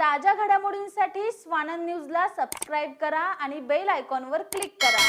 ताज्या घडामोडींसाठी स्वानंद न्यूजला सबस्क्राईब करा आणि बेल आयकॉनवर क्लिक करा.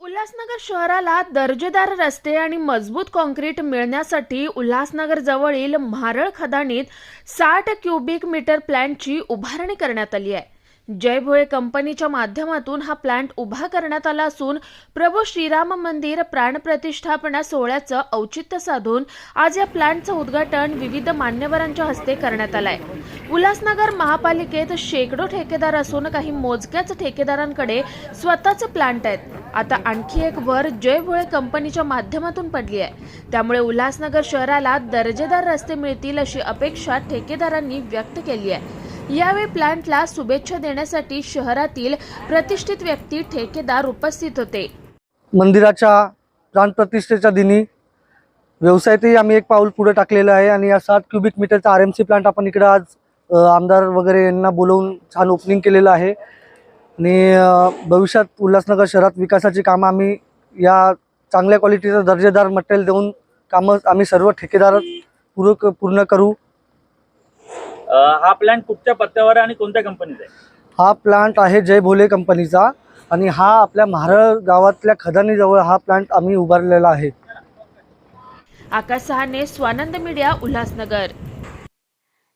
उल्हासनगर शहराला दर्जेदार रस्ते आणि मजबूत काँक्रीट मिळण्यासाठी उल्हासनगर जवळील म्हारळ खदाणीत साठ क्युबिक मीटर प्लॅन्टची उभारणी करण्यात आली आहे. जय भोळे कंपनीच्या माध्यमातून हा प्लांट उभा करण्यात आला असून प्रभू श्रीराम मंदिर प्राणप्रतिष्ठापना सोहळ्याचं औचित्य साधून आज या प्लांटचं उद्घाटन विविध मान्यवरांच्या हस्ते करण्यात आलं आहे. उल्हासनगर महापालिकेत शेकडो ठेकेदार असून काही मोजक्याच ठेकेदारांकडे स्वतःचे प्लांट आहेत. आता आणखी एक भर जय भोळे कंपनीच्या माध्यमातून पडली आहे. त्यामुळे उल्हासनगर शहराला दर्जेदार रस्ते मिळतील अशी अपेक्षा ठेकेदारांनी व्यक्त केली आहे. यावेळी प्लांटला शुभेच्छा देण्यासाठी शहरातील प्रतिष्ठित व्यक्ती ठेकेदार उपस्थित होते. मंदिराच्या प्राणप्रतिष्ठेच्या दिनी व्यवसायातही आम्ही एक पाऊल पुढे टाकलेलं आहे आणि या सात क्युबिक मीटरचा आर एम सी प्लांट आपण इकडं आज आमदार वगैरे यांना बोलवून छान ओपनिंग केलेलं आहे. आणि भविष्यात उल्हासनगर शहरात विकासाची कामं आम्ही या चांगल्या क्वालिटीचं दर्जेदार मटेरियल देऊन कामं आम्ही सर्व ठेकेदार पूर्ण पूर्ण करू. हा प्लॅन कुठच्या पत्त्यावर आहे आणि कोणत्या कंपनीचा आहे? हा प्लांट आहे जय भोले कंपनीचा आणि हा आपल्या म्हारळ गावातल्या खदानीजवळ हा प्लांट आम्ही उभारलेला आहे. आकाश सहाने स्वानंद मीडिया उल्हासनगर.